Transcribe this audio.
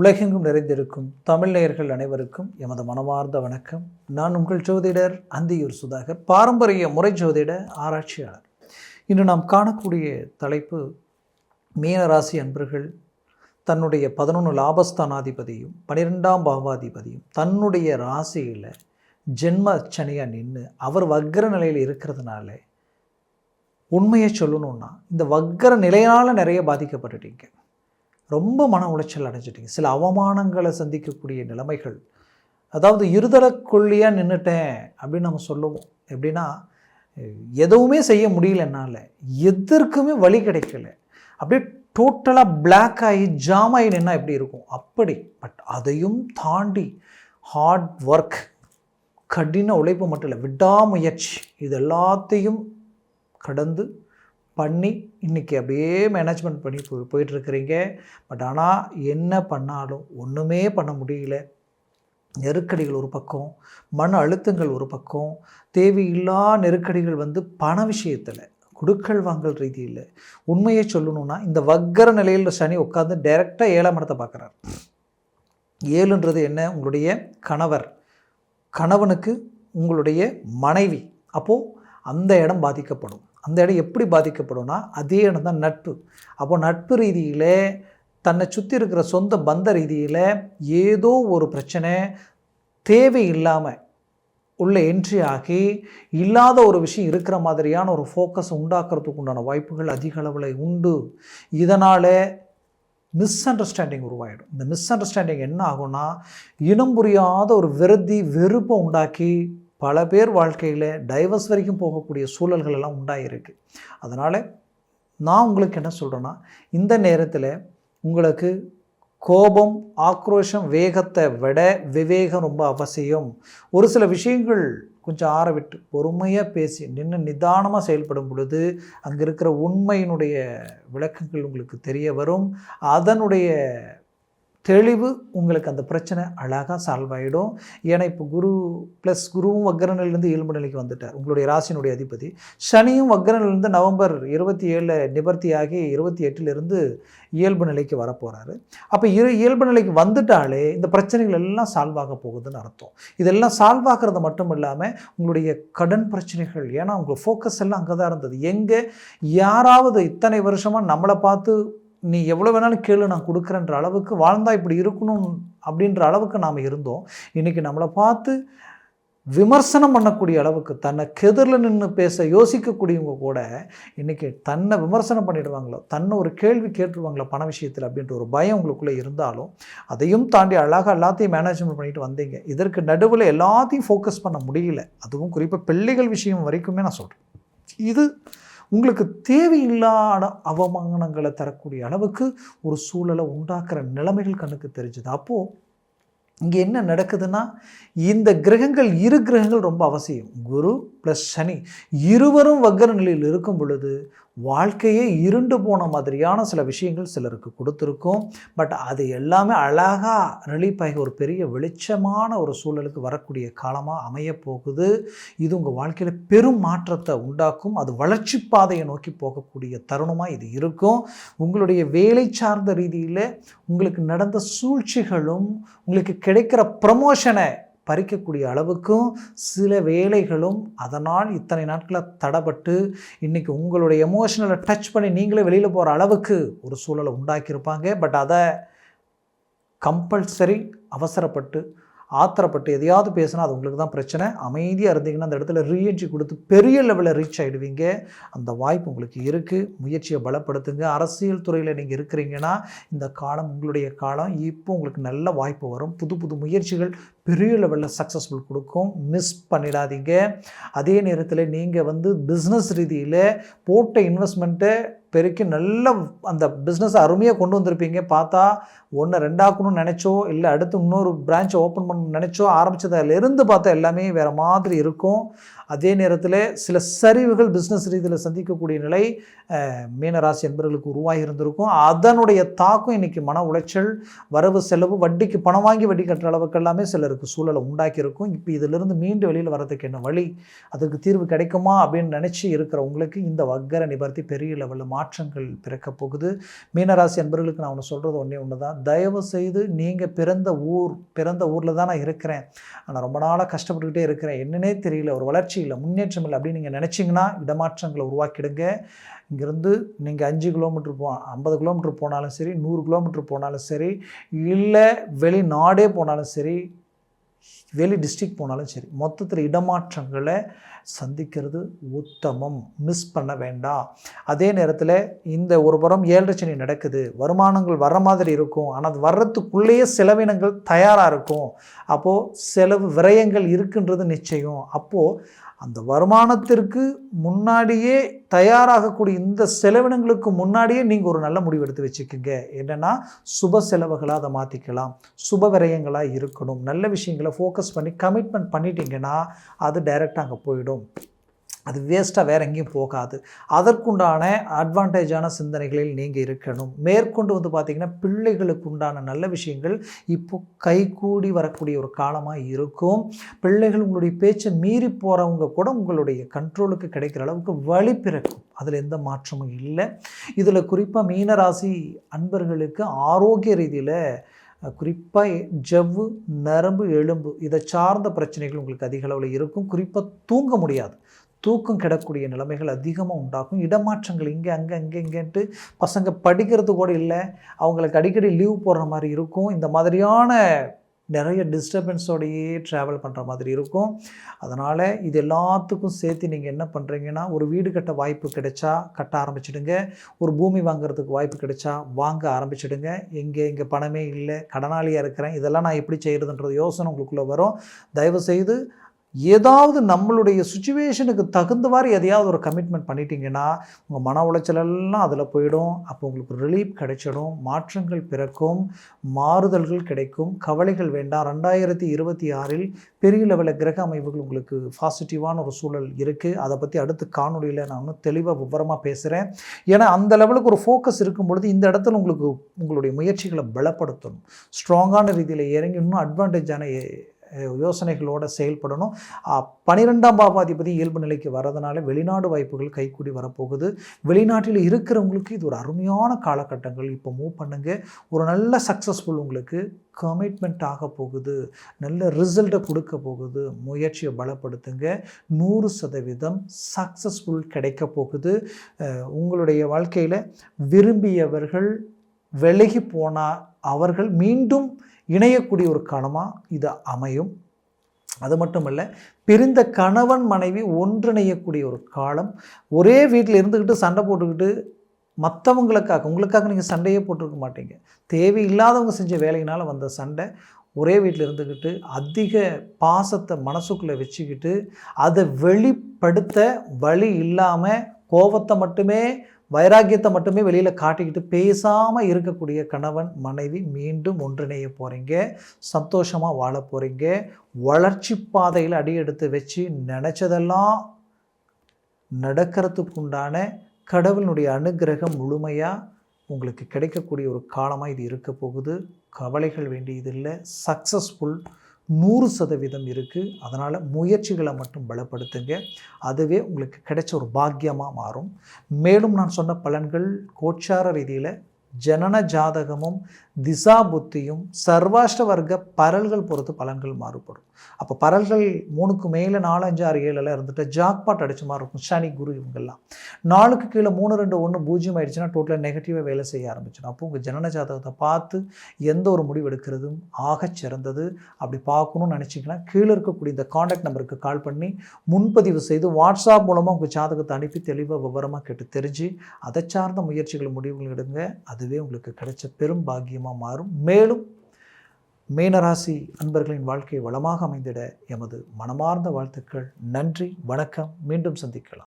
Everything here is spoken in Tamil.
உலகெங்கும் நிறைந்திருக்கும் தமிழ் நேயர்கள் அனைவருக்கும் எமது மனமார்ந்த வணக்கம். நான் உங்கள் ஜோதிடர் அந்தியூர் சுதாகர் பாரம்பரிய முறை ஜோதிட ஆராய்ச்சியாளர். இன்று நாம் காணக்கூடிய தலைப்பு மீனராசி அன்பர்கள் தன்னுடைய பதினொன்று லாபஸ்தானாதிபதியும் பன்னிரெண்டாம் பாவாதிபதியும் தன்னுடைய ராசியில் ஜென்ம சனியாக நின்று அவர் வக்ர நிலையில் இருக்கிறதுனால உண்மையை சொல்லணுன்னா இந்த வக்கர நிலையால் நிறைய பாதிக்கப்பட்டுட்டீங்க. ரொம்ப மன உளைச்சல் அடைஞ்சிட்டிங்க. சில அவமானங்களை சந்திக்கக்கூடிய நிலைமைகள். அதாவது இருதலக்கொல்லியாக நின்றுட்டேன் அப்படின்னு நம்ம சொல்லுவோம். எப்படின்னா எதுவுமே செய்ய முடியல என்னால். எதற்குமே வழி கிடைக்கல. அப்படியே டோட்டலாக பிளாக் ஆகி ஜாம் ஆகி நின்னா எப்படி இருக்கும்? அப்படி. பட் அதையும் தாண்டி ஹார்ட் ஒர்க் கடின உழைப்பு மட்டும் இல்லை விடாமுயற்சி இது எல்லாத்தையும் கடந்து பண்ணி இன்றைக்கி அப்படியே மேனேஜ்மெண்ட் பண்ணி போய் போயிட்டுருக்கிறீங்க. பட் ஆனால் என்ன பண்ணாலும் ஒன்றுமே பண்ண முடியல. நெருக்கடிகள் ஒரு பக்கம் மன அழுத்தங்கள் ஒரு பக்கம் தேவையில்லா நெருக்கடிகள் வந்து பண விஷயத்தில் குடுக்கல் வாங்கல் ரீதியில். உண்மையை சொல்லணும்னா இந்த வக்கர நிலையில் சனி உட்காந்து டைரெக்டாக ஏழாம் இடத்தை பார்க்குறார். ஏழுன்றது என்ன? உங்களுடைய கணவர். கணவனுக்கு உங்களுடைய மனைவி. அப்போது அந்த இடம் பாதிக்கப்படும். அந்த இடம் எப்படி பாதிக்கப்படும்னா அதே இடம் தான் நட்பு. அப்போ நட்பு ரீதியில் தன்னை சுற்றி இருக்கிற சொந்த பந்த ரீதியில் ஏதோ ஒரு பிரச்சனை தேவையில்லாமல் உள்ள என்ட்ரி ஆகி இல்லாத ஒரு விஷயம் இருக்கிற மாதிரியான ஒரு ஃபோக்கஸ் உண்டாக்குறதுக்கு உண்டான வாய்ப்புகள் அதிக அளவில் உண்டு. இதனால் மிஸ் அண்டர்ஸ்டாண்டிங் உருவாயிடும். இந்த மிஸ் அண்டர்ஸ்டாண்டிங் என்ன ஆகும்னா இனம் புரியாத ஒரு விருதி வெறுப்பை உண்டாக்கி பல பேர் வாழ்க்கையில் டைவர்ஸ் வரைக்கும் போகக்கூடிய சூழல்கள் எல்லாம் உண்டாகிருக்கு அதனால் நான் உங்களுக்கு என்ன சொல்கிறேன்னா இந்த நேரத்தில் உங்களுக்கு கோபம் ஆக்ரோஷம் வேகத்தை விட விவேகம் ரொம்ப அவசியம். ஒரு சில விஷயங்கள் கொஞ்சம் ஆற விட்டு பொறுமையாக பேசி நின்று நிதானமாக செயல்படும் பொழுது அங்கே இருக்கிற உண்மையினுடைய விளக்கங்கள் உங்களுக்கு தெரிய வரும். அதனுடைய தெளிவு உங்களுக்கு அந்த பிரச்சனை அழகாக சால்வ் ஆகிடும் ஏன்னா இப்போ குரு ப்ளஸ் குருவும் வக்கரனிலிருந்து இயல்பு நிலைக்கு வந்துட்டார். உங்களுடைய ராசினுடைய அதிபதி. சனியும் வக்கரனிலிருந்து நவம்பர் இருபத்தி ஏழில் நிவர்த்தி ஆகி இருபத்தி எட்டிலிருந்து இயல்பு நிலைக்கு வரப்போகிறாரு அப்போ இரு இயல்பு நிலைக்கு வந்துட்டாலே இந்த பிரச்சனைகள் எல்லாம் சால்வ் ஆக போகுதுன்னு அர்த்தம். இதெல்லாம் சால்வ் ஆகிறது மட்டும் இல்லாமல் உங்களுடைய கடன் பிரச்சனைகள் ஏன்னா உங்கள் ஃபோக்கஸ் எல்லாம் அங்கே தான் இருந்தது. எங்கே? யாராவது இத்தனை வருஷமாக நம்மளை பார்த்து நீ எவ்வளோ வேணாலும் கேளு நான் கொடுக்குறேன்ற அளவுக்கு வாழ்ந்தால் இப்படி இருக்கணும் அப்படின்ற அளவுக்கு நாம் இருந்தோம். இன்றைக்கி நம்மளை பார்த்து விமர்சனம் பண்ணக்கூடிய அளவுக்கு தன்னை கெதிரில் நின்று பேச யோசிக்கக்கூடியவங்க கூட இன்றைக்கி தன்னை விமர்சனம் பண்ணிடுவாங்களோ தன்னை ஒரு கேள்வி கேட்டுருவாங்களோ பண விஷயத்தில் அப்படின்ற ஒரு பயம் உங்களுக்குள்ளே இருந்தாலும் அதையும் தாண்டி அழகாக எல்லாத்தையும் மேனேஜ்மெண்ட் பண்ணிட்டு வந்தீங்க. இதற்கு நடுவில் எல்லாத்தையும் ஃபோக்கஸ் பண்ண முடியல. அதுவும் குறிப்பாக பிள்ளைகள் விஷயம் வரைக்குமே நான் சொல்கிறேன் இது உங்களுக்கு தேவையில்லாத அவமானங்களை தரக்கூடிய அளவுக்கு ஒரு சூழலை உண்டாக்குற நிலைமைகள் கண்ணுக்கு தெரிஞ்சுது. அப்போது இங்கே என்ன நடக்குதுன்னா இந்த கிரகங்கள் இரு கிரகங்கள் ரொம்ப அவசியம். குரு ப்ளஸ் சனி இருவரும் வக்கர நிலையில் இருக்கும் பொழுது வாழ்க்கையே இருண்டு போன மாதிரியான சில விஷயங்கள் சிலருக்கு கொடுத்துருக்கோம். பட் அது எல்லாமே அழகாக ரிலீஃப் ஒரு பெரிய வெளிச்சமான ஒரு சூழலுக்கு வரக்கூடிய காலமாக அமைய போகுது இது உங்கள் வாழ்க்கையில் பெரும் மாற்றத்தை உண்டாக்கும். அது வளர்ச்சி பாதையை நோக்கி போகக்கூடிய தருணமாக இது இருக்கும். உங்களுடைய வேலை சார்ந்த ரீதியில் உங்களுக்கு நடந்த சூழ்ச்சிகளும் உங்களுக்கு கிடைக்கிற ப்ரமோஷனை பறிக்கக்கூடிய அளவுக்கும் சில வேலைகளும் அதனால் இத்தனை நாட்களில் தடப்பட்டு இன்றைக்கி உங்களுடைய எமோஷனலை டச் பண்ணி நீங்களே வெளியில் போகிற அளவுக்கு ஒரு சூழலை உண்டாக்கியிருப்பாங்க. பட் அதை கம்பல்சரி அவசரப்பட்டு ஆத்திரப்பட்டு எதையாவது பேசினா அது உங்களுக்கு தான் பிரச்சனை. அமைதியாக இருந்தீங்கன்னா அந்த இடத்துல ரீஎன்ட்ரி கொடுத்து பெரிய லெவலில் ரீச் ஆகிடுவீங்க அந்த வாய்ப்பு உங்களுக்கு இருக்குது முயற்சியை பலப்படுத்துங்க. அரசியல் துறையில் நீங்கள் இருக்கிறீங்கன்னா இந்த காலம் உங்களுடைய காலம். இப்போ உங்களுக்கு நல்ல வாய்ப்பு வரும். புது புது முயற்சிகள் பெரிய லெவலில் சக்ஸஸ்ஃபுல் கொடுக்கும். மிஸ் பண்ணிடாதீங்க. அதே நேரத்தில் நீங்கள் வந்து பிஸ்னஸ் ரீதியில் போட்ட இன்வெஸ்ட்மெண்ட்டை பெருக்கி நல்ல அந்த பிஸ்னஸை அருமையாக கொண்டு வந்திருப்பீங்க. பார்த்தா ஒன்று ரெண்டாக்கணும்னு நினச்சோ இல்லை அடுத்து இன்னொரு பிரான்ச்சை ஓப்பன் பண்ணணும்னு நினச்சோ ஆரம்பித்ததுலேருந்து பார்த்தா எல்லாமே வேறு மாதிரி இருக்கும். அதே நேரத்தில் சில சரிவுகள் பிஸ்னஸ் ரீதியில் சந்திக்கக்கூடிய நிலை மீனராசி என்பர்களுக்கு உருவாகி இருந்திருக்கும். அதனுடைய தாக்கம் இன்றைக்கி மன உளைச்சல் வரவு செலவு வட்டிக்கு பணம் வாங்கி வட்டி கட்டுற அளவுக்கு எல்லாமே சிலருக்கு சூழலை உண்டாக்கியிருக்கும். இப்போ இதிலிருந்து மீண்டு வெளியில் வரதுக்கு என்ன வழி? அதுக்கு தீர்வு கிடைக்குமா? அப்படின்னு நினச்சி இருக்கிறவங்களுக்கு இந்த வக்கர நிவர்த்தி பெரிய லெவலில் மாற்றங்கள் பிறக்க போகுது. மீனராசி என்பர்களுக்கு நான் ஒன்று சொல்கிறது ஒன்றே ஒன்று தான் தயவு செய்து நீங்கள் பிறந்த ஊர் பிறந்த ஊரில் தான் நான் இருக்கிறேன். ஆனால் ரொம்ப நாளாக கஷ்டப்பட்டுக்கிட்டே இருக்கிறேன். என்னன்னே தெரியல. ஒரு வளர்ச்சி இல்லை முன்னேற்றம் இல்லை அப்படின்னு நீங்கள் நினச்சிங்கன்னா இடமாற்றங்களை உருவாக்கிடுங்க. இங்கேருந்து நீங்கள் அஞ்சு கிலோமீட்டர் போ ஐம்பது கிலோமீட்டர் போனாலும் சரி நூறு கிலோமீட்டர் போனாலும் சரி இல்லை வெளிநாடே போனாலும் சரி வெளி டிஸ்ட்ரிக்ட் போனாலும் சரி மொத்தத்தில் இடமாற்றங்களை சந்திக்கிறது உத்தமம். மிஸ் பண்ண வேண்டாம். அதே நேரத்தில் இந்த ஒரு புறம் ஏழரை சனி நடக்குது. வருமானங்கள் வர மாதிரி இருக்கும். ஆனால் அது வர்றதுக்குள்ளேயே செலவினங்கள் தயாராக இருக்கும். அப்போது செலவு விரயங்கள் இருக்குன்றது நிச்சயம். அப்போது அந்த வருமானத்திற்கு முன்னாடியே தயாராகக்கூடிய இந்த செலவினங்களுக்கு முன்னாடியே நீங்கள் ஒரு நல்ல முடிவு எடுத்து வச்சுக்கோங்க. என்னென்னா சுப செலவுகளாக அதை மாற்றிக்கலாம் சுப விரயங்களாக இருக்கணும். நல்ல விஷயங்களை ஃபோக்கஸ் பண்ணி கமிட்மெண்ட் பண்ணிட்டீங்கன்னா அது டைரெக்டாக அங்கே போயிடும். அது வேஸ்ட்டாக வேறு எங்கேயும் போகாது. அதற்குண்டான அட்வான்டேஜான சிந்தனைகளில் நீங்கள் இருக்கணும். மேற்கொண்டு வந்து பார்த்திங்கன்னா பிள்ளைகளுக்கு உண்டான நல்ல விஷயங்கள் இப்போ கைகூடி வரக்கூடிய ஒரு காலமாக இருக்கும். பிள்ளைகள் உங்களுடைய பேச்சை மீறி போகிறவங்க கூட உங்களுடைய கண்ட்ரோலுக்கு கிடைக்கிற அளவுக்கு வழி பிறக்கும். அதில் எந்த மாற்றமும் இல்லை. இதில் குறிப்பாக மீனராசி அன்பர்களுக்கு ஆரோக்கிய ரீதியில் குறிப்பாக ஜவ்வு நரம்பு எலும்பு இதை சார்ந்த பிரச்சனைகள் உங்களுக்கு அதிக அளவில் இருக்கும். குறிப்பாக தூங்க முடியாது. தூக்கம் கிடக்கூடிய நிலைமைகள் அதிகமாக உண்டாகும். இடமாற்றங்கள் இங்கே அங்கே அங்கே இங்கேன்ட்டு பசங்க படிக்கிறது கூட இல்லை. அவங்களுக்கு அடிக்கடி லீவ் போடுற மாதிரி இருக்கும். இந்த மாதிரியான நிறைய டிஸ்டர்பன்ஸோடையே ட்ராவல் பண்ணுற மாதிரி இருக்கும். அதனால் இது எல்லாத்துக்கும் சேர்த்து நீங்கள் என்ன பண்ணுறீங்கன்னா ஒரு வீடு கட்ட வாய்ப்பு கிடைச்சா கட்ட ஆரம்பிச்சிடுங்க. ஒரு பூமி வாங்குறதுக்கு வாய்ப்பு கிடைச்சா வாங்க ஆரம்பிச்சிடுங்க. எங்கே இங்கே பணமே இல்லை. கடனாளியாக இருக்கிறேன். இதெல்லாம் நான் எப்படி செய்கிறதுன்றது யோசனை உங்களுக்குள்ளே வரும். தயவுசெய்து ஏதாவது நம்மளுடைய சுச்சுவேஷனுக்கு தகுந்தவாறு எதையாவது ஒரு கமிட்மெண்ட் பண்ணிட்டீங்கன்னா உங்கள் மன உளைச்சலெல்லாம் அதில் போயிடும். அப்போ உங்களுக்கு ரிலீஃப் கிடைச்சிடும். மாற்றங்கள் பிறக்கும். மாறுதல்கள் கிடைக்கும். கவலைகள் வேண்டாம். ரெண்டாயிரத்தி இருபத்தி ஆறில் பெரிய லெவலில் கிரக அமைப்புகள் உங்களுக்கு பாசிட்டிவான ஒரு சூழல் இருக்குது அதை பற்றி அடுத்து காணொலியில் நான் இன்னும் தெளிவாக விவரமாக பேசுகிறேன் ஏன்னா அந்த லெவலுக்கு ஒரு ஃபோக்கஸ் இருக்கும் பொழுது இந்த இடத்துல உங்களுக்கு உங்களுடைய முயற்சிகளை பலப்படுத்தணும். ஸ்ட்ராங்கான ரீதியில் இறங்கி இன்னும் அட்வான்டேஜான யோசனைகளோடு செயல்படணும். பனிரெண்டாம் பாபாதிபதி இயல்பு நிலைக்கு வரதுனால வெளிநாடு வாய்ப்புகள் கைக்கூடி வரப்போகுது. வெளிநாட்டில் இருக்கிறவங்களுக்கு இது ஒரு அருமையான காலகட்டங்கள். இப்போ மூவ் பண்ணுங்கள் ஒரு நல்ல சக்ஸஸ்ஃபுல் உங்களுக்கு கமிட்மெண்ட் ஆக போகுது. நல்ல ரிசல்ட்டை கொடுக்க போகுது. முயற்சியை பலப்படுத்துங்க. நூறு சதவீதம் சக்ஸஸ்ஃபுல் கிடைக்க போகுது. உங்களுடைய வாழ்க்கையில் விரும்பியவர்கள் விலகி போனால் அவர்கள் மீண்டும் இணையக்கூடிய ஒரு கணமாக இது அமையும். அது மட்டும் இல்லை பிரிந்த கணவன் மனைவி ஒன்றிணையக்கூடிய ஒரு காலம் ஒரே வீட்டில் இருந்துக்கிட்டு சண்டை போட்டுக்கிட்டு மற்றவங்களுக்காக உங்களுக்காக நீங்கள் சண்டையே போட்டிருக்க மாட்டீங்க. தேவையில்லாதவங்க செஞ்ச வேலையினால் வந்த சண்டை ஒரே வீட்டில் இருந்துக்கிட்டு அதிக பாசத்தை மனசுக்குள்ளே வச்சுக்கிட்டு அதை வெளிப்படுத்த வழி இல்லாமல் கோபத்தை மட்டுமே வைராக்கியத்தை மட்டுமே வெளியில் காட்டிக்கிட்டு பேசாமல் இருக்கக்கூடிய கணவன் மனைவி மீண்டும் ஒன்றிணைய போகிறீங்க சந்தோஷமாக வாழ போகிறீங்க வளர்ச்சி பாதையில் அடி எடுத்து வச்சு நினச்சதெல்லாம் நடக்கிறதுக்குண்டான கடவுளுடைய அனுகிரகம் முழுமையாக உங்களுக்கு கிடைக்கக்கூடிய ஒரு காலமாக இது இருக்க போகுது. கவலைகள் வேண்டியதில்லை. சக்ஸஸ்ஃபுல் நூறு சதவீதம் இருக்குது அதனால் முயற்சிகளை மட்டும் பலப்படுத்துங்க. அதுவே உங்களுக்கு கிடைச்ச ஒரு பாக்கியமாக மாறும். மேலும் நான் சொன்ன பலன்கள் கோச்சார ரீதியில் ஜனன ஜாதகமும் திசா புத்தியும் சர்வாஷ்ட வர்க்க பரல்கள் பொறுத்து பலன்கள் மாறுபடும். அப்போ பரல்கள் மூணுக்கு மேலே நாலு அஞ்சு ஆறு ஏழில் இருந்துட்டு ஜாக்பாட் அடித்த மாதிரி இருக்கும். சனி குரு இவங்கெல்லாம். நாலுக்கு கீழே மூணு ரெண்டு ஒன்று பூஜ்ஜியம் ஆயிடுச்சுன்னா டோட்டலாக நெகட்டிவாக வேலை செய்ய ஆரம்பிச்சிடும். அப்போ உங்கள் ஜனன ஜாதகத்தை பார்த்து எந்த ஒரு முடிவு எடுக்கிறதும் ஆக சிறந்தது. அப்படி பார்க்கணும்னு நினச்சிங்கன்னா கீழே இருக்கக்கூடிய இந்த காண்டாக்ட் நம்பருக்கு கால் பண்ணி முன்பதிவு செய்து வாட்ஸ்அப் மூலமாக உங்கள் ஜாதகத்தை அனுப்பி தெளிவாக விவரமாக கேட்டு தெரிஞ்சு அதை சார்ந்த முயற்சிகள் முடிவுகள் எடுங்க. அதுவே உங்களுக்கு கிடைச்ச பெரும் பாக்கியமாக மாறும். மேலும் மீனராசி அன்பர்களின் வாழ்க்கை வளமாக அமைந்திட எமது மனமார்ந்த வாழ்த்துக்கள். நன்றி வணக்கம். மீண்டும் சந்திக்கலாம்.